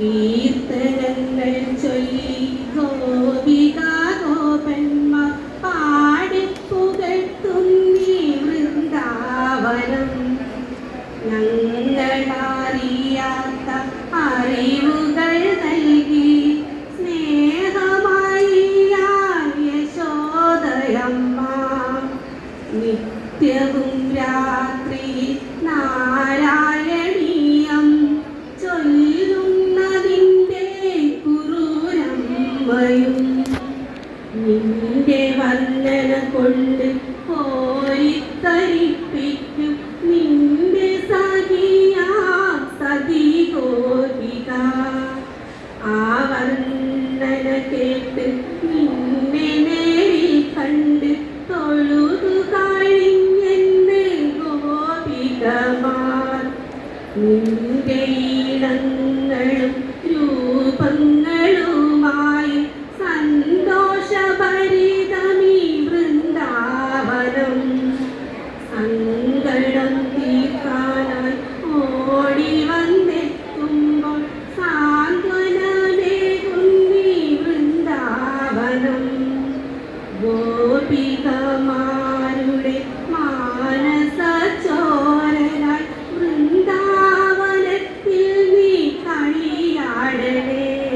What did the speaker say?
കീർത്തനങ്ങൾ ചൊല്ലി ഗോപിക ഗോപന്മാർ പാടിപ്പുകഴ്ത്തുന്നി വൃന്ദാവനം. ഞങ്ങളറിയാത്ത അറിവുകൾ നൽകി സ്നേഹമായി യശോദയമ്മ. നിത്യവും രാ നിന്റെ വല്ലന കൊണ്ട് കോരിത്തരിപ്പിക്കും നിന്റെ സഖിയാ സതി ആ വർണന കേട്ട് നിന്നെ നേരിൽ കണ്ട് തൊഴുതു കഴിഞ്ഞെന്നെ ഗോപികമാർ. നിന്റെ ഗോപികമാ